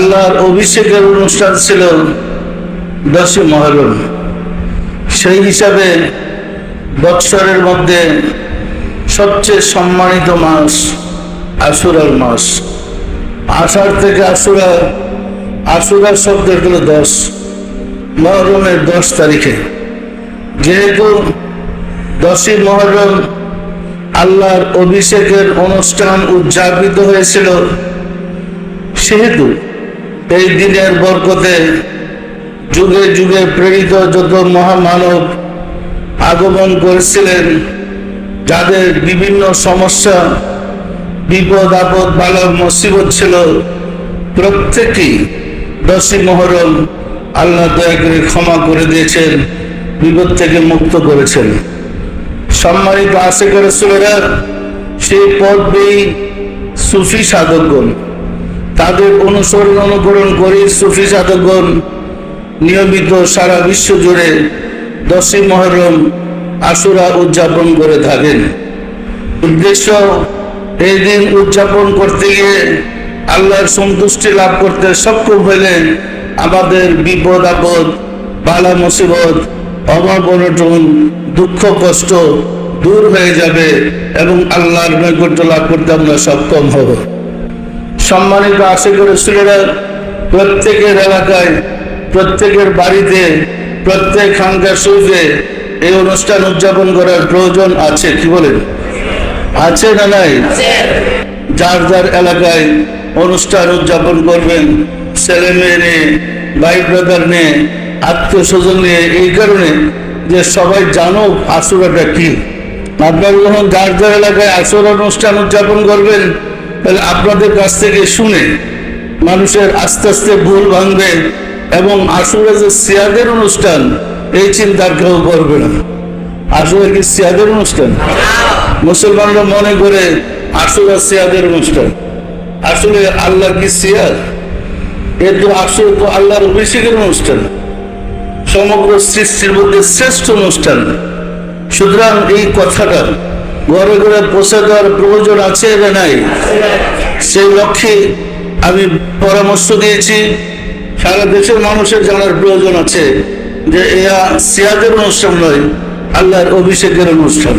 আল্লাহর অভিষেকের অনুষ্ঠান ছিল দশই মহরম। সেই হিসাবে বৎসরের মধ্যে সবচেয়ে সম্মানিত মাস আশুরার মাস। আষাঢ় থেকে আশুরা, আশুরার শব্দের হলো দশ। মহরমের দশ তারিখে। যেহেতু দশই মহরম আল্লাহর অভিষেকের অনুষ্ঠান উদযাপিত হয়েছিল, সেহেতু এই দিনের বরকতে যুগে যুগে প্রেরিত যত মহামানব আগমন করেছিলেন, যাদের বিভিন্ন সমস্যা, বিপদ, আপদ বালা মুসিবত ছিল, প্রত্যেকেই দশই মহরম আল্লাহ দয়া করে ক্ষমা করে দিয়েছেন, বিপদ থেকে মুক্ত করেছেন। সম্মানিত আশেখ রসুলেরা সেই পথ বেই সুফি সাধকগণ তাদের অনুসরণ অনুকরণ করে সুফি সাধকগণ নিয়মিত সারা বিশ্ব জুড়ে দশই মহরম আশুরা উদযাপন করে থাকেন। উদ্দেশ্য, এই দিন উদযাপন করতে গিয়ে আল্লাহর সন্তুষ্টি লাভ করতে সক্ষম হলে আমাদের বিপদ, আপদ, বালা মুসিবত, অভাব, অনটন, দুঃখ, কষ্ট দূর হয়ে যাবে এবং আল্লাহর নৈকট্য লাভ করতে আমরা সক্ষম হব। সম্মানিত আশিক রসুলেরা প্রত্যেকের এলাকায় প্রত্যেকের বাড়িতে প্রত্যেক খানকার শরীফে এই অনুষ্ঠান উদযাপন করার প্রয়োজন আছে কি বলেন? আছে না নাই? যার যার এলাকায় অনুষ্ঠান উদযাপন করবেন ছেলে মেয়ে নিয়ে ভাই ব্রাদার নিয়ে আত্মীয় স্বজন নিয়ে এই কারণে যে সবাই জানো আসুরাটা কি। আপনারা যখন যার যার এলাকায় আসর অনুষ্ঠান উদযাপন করবেন তাহলে আপনাদের কাছ থেকে শুনে মানুষের আস্তে আস্তে ভুল ভাঙবে এবং আসলে যে সিয়াদের অনুষ্ঠান, এই চিন্তা কেউ করবে না। আসলে কি সিয়াদের অনুষ্ঠান? মুসলমানরা মনে করে আসলে সিয়াদের অনুষ্ঠান। আসলে আল্লাহ কি সিয়াদ? এর তো আসলে তো আল্লাহর অভিষেকের অনুষ্ঠান। সমগ্র সৃষ্টির মধ্যে শ্রেষ্ঠ অনুষ্ঠান। সুতরাং এই কথাটা ঘরে ঘরে পৌঁছে দেওয়ার প্রয়োজন আছে না নাই? সেই লক্ষ্যে আমি পরামর্শ দিয়েছি। সারা দেশের মানুষের জানার প্রয়োজন আছে যে এরা সিয়াদের অনুষ্ঠান নয়, আল্লাহর অভিষেকের অনুষ্ঠান।